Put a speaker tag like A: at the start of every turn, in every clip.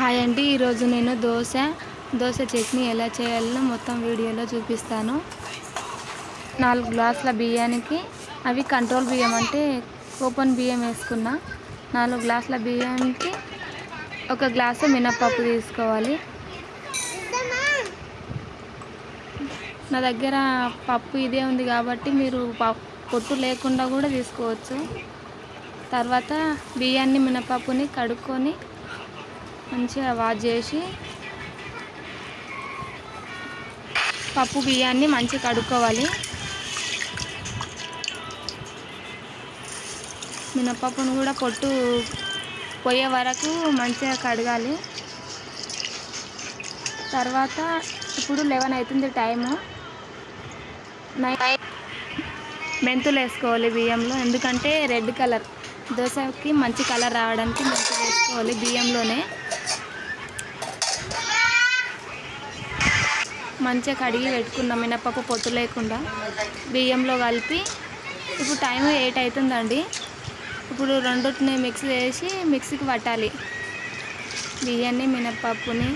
A: Hi అండి. ఈరోజు నేను దోశ దోశ చట్నీ ఎలా చేయాలో మొత్తం వీడియోలో చూపిస్తాను. నాలుగు గ్లాసుల బియ్యానికి అవి కంట్రోల్ బియ్యం అంటే ఓపెన్ బియ్యం వేసుకున్నా. నాలుగు గ్లాసుల బియ్యానికి ఒక గ్లాసు మినప్పప్పు తీసుకోవాలి. నా దగ్గర పప్పు ఇదే ఉంది కాబట్టి మీరు పప్పు పొట్టు లేకుండా కూడా తీసుకోవచ్చు. తర్వాత బియ్యాన్ని మినపప్పుని కడుక్కొని మంచిగా వాష్ చేసి పప్పు బియ్యాన్ని మంచిగా కడుక్కోవాలి. మినపప్పును కూడా పొట్టు పోయే వరకు మంచిగా కడగాలి. తర్వాత ఇప్పుడు లెవెన్ అవుతుంది టైము. మెంతులు వేసుకోవాలి బియ్యంలో ఎందుకంటే రెడ్ కలర్. దోశకి మంచి కలర్ రావడానికి మెంతులు వేసుకోవాలి బియ్యంలోనే. మంచిగా కడిగి పెట్టుకున్నాం మినపప్పు పొట్టు లేకుండా. బియ్యంలో కలిపి ఇప్పుడు టైం ఎయిట్ అవుతుందండి. ఇప్పుడు రెండుని మిక్స్ చేసి మిక్సీకి పట్టాలి. బియ్యాన్ని మినప్పప్పుని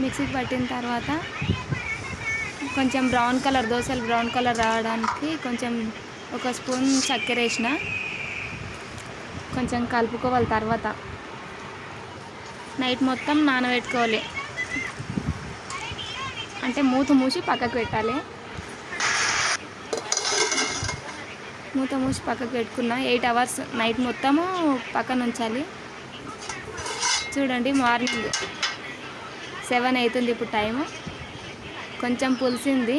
A: మిక్సీకి పట్టిన తర్వాత కొంచెం బ్రౌన్ కలర్ దోశలు బ్రౌన్ కలర్ రావడానికి కొంచెం ఒక స్పూన్ చక్కెర వేసిన. కొంచెం కలుపుకోవాలి తర్వాత. నైట్ మొత్తం నానబెట్టుకోవాలి. అంటే మూత మూసి పక్కకు పెట్టాలి. మూత మూసి పక్కకు పెట్టుకున్న ఎయిట్ అవర్స్ నైట్ మొత్తము పక్కన ఉంచాలి. చూడండి మార్నింగ్ సెవెన్ అవుతుంది ఇప్పుడు టైము. కొంచెం పులిసింది.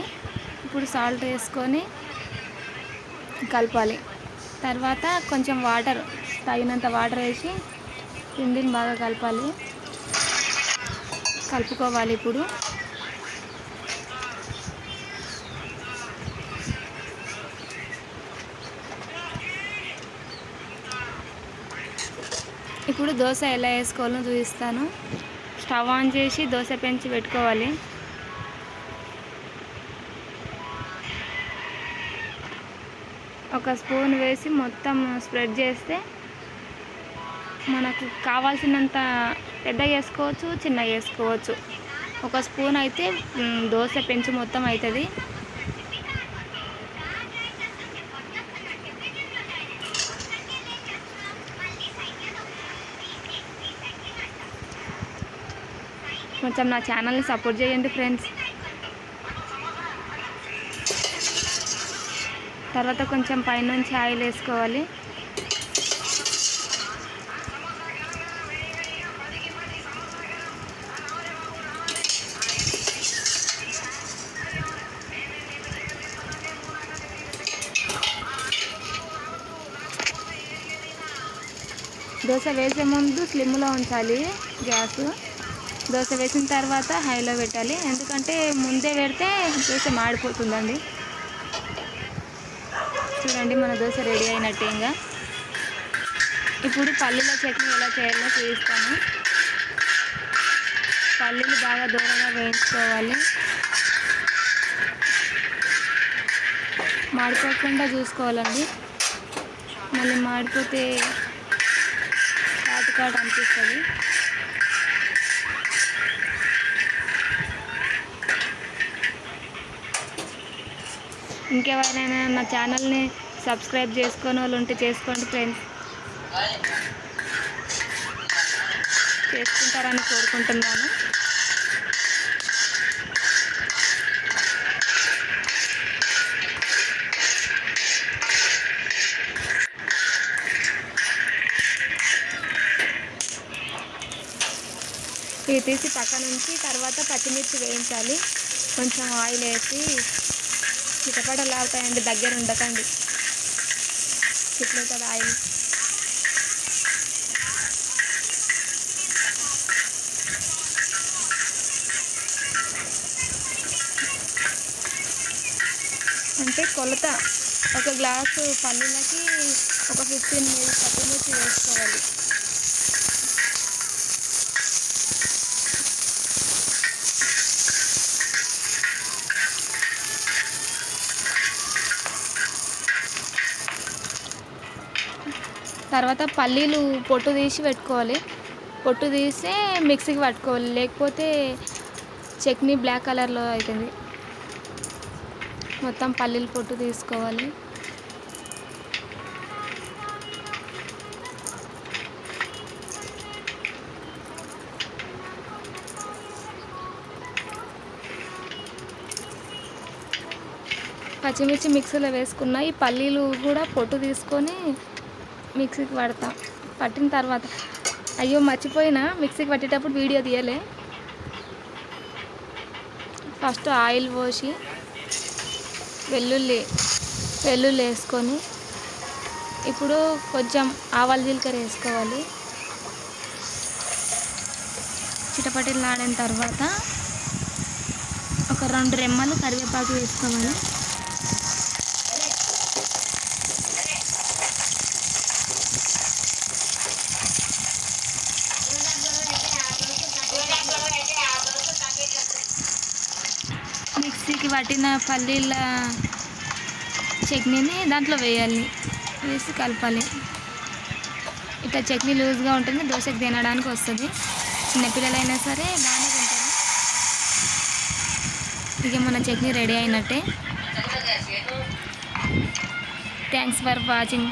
A: ఇప్పుడు సాల్ట్ వేసుకొని కలపాలి. తర్వాత కొంచెం వాటర్ తగినంత వాటర్ వేసి పిండిని బాగా కలపాలి. కలుపుకోవాలి ఇప్పుడు. ఇప్పుడు దోశ ఎలా వేసుకోవాలో చూపిస్తాను. స్టవ్ ఆన్ చేసి దోశ పెంచి పెట్టుకోవాలి. ఒక స్పూన్ వేసి మొత్తం స్ప్రెడ్ చేస్తే మనకు కావాల్సినంత పెద్దగా వేసుకోవచ్చు చిన్నగా వేసుకోవచ్చు. ఒక స్పూన్ అయితే దోశ పెంచి మొత్తం అవుతుంది. కొంచెం నా ఛానల్ని సపోర్ట్ చేయండి ఫ్రెండ్స్ తర్వాత కొంచెం పైనుంచి ఆయిల్ వేసుకోవాలి. దోశ వేసే ముందు స్లిమ్లో ఉంచాలి గ్యాస్. దోశ వేసిన తర్వాత హైలో పెట్టాలి. ఎందుకంటే ముందే పెడితే దోశ మాడిపోతుందండి. చూడండి మన దోశ రెడీ అయినట్టే ఇంకా. ఇప్పుడు పల్లీల చట్నీ ఎలా చేయాలో చేయిస్తాను పల్లీలు బాగా దూరంగా వేయించుకోవాలి. మాడిపోకుండా చూసుకోవాలండి. మళ్ళీ మాడిపోతే కాటు కాటు అనిపిస్తుంది. ఇంకెవరైనా నా ఛానల్ని సబ్స్క్రైబ్ చేసుకొని వాళ్ళు ఉంటే చేసుకోండి ఫ్రెండ్స్. చేసుకుంటారని కోరుకుంటున్నాను. ఇవి తీసి పక్క నుంచి తర్వాత పచ్చిమిర్చి వేయించాలి. కొంచెం ఆయిల్ వేసి చిటపడలు ఆగుతాయండి దగ్గర ఉండకండి. చిట్లుతుంది ఆయిల్ అంటే కొలత ఒక గ్లాసు పల్లీలకి ఒక ఫిఫ్టీన్ మినిట్స్ పచ్చిమిర్చి వేసుకోవాలి. తర్వాత పల్లీలు పొట్టు తీసి పెట్టుకోవాలి. పొట్టు తీసి మిక్సీకి పట్టుకోవాలి. లేకపోతే చట్నీ బ్లాక్ కలర్లో అవుతుంది మొత్తం పల్లీలు పొట్టు తీసుకోవాలి. పచ్చిమిర్చి మిక్సీలో వేసుకున్న ఈ పల్లీలు కూడా పొట్టు తీసుకొని మిక్సీకి పడతాం. పట్టిన తర్వాత. అయ్యో మర్చిపోయినా. మిక్సీకి పట్టేటప్పుడు వీడియో తీయలే. ఫస్ట్ ఆయిల్ పోసి వెల్లుల్లి వెల్లుల్లి వేసుకొని ఇప్పుడు కొంచెం ఆవాల జీలకర్ర వేసుకోవాలి. చిటపటిలాడిన తర్వాత ఒక రెండు రెమ్మలు కరివేపాకు వేసుకోవాలి. మిక్సీకి పట్టిన పల్లీల చట్నీని దాంట్లో వేయాలి. వేసి కలపాలి. ఇట్లా చట్నీ లూజ్గా ఉంటుంది. దోశకి తినడానికి వస్తుంది. చిన్నపిల్లలైనా సరే బాగానే తింటారు. ఇక మన చట్నీ రెడీ అయినట్టే. Thanks for watching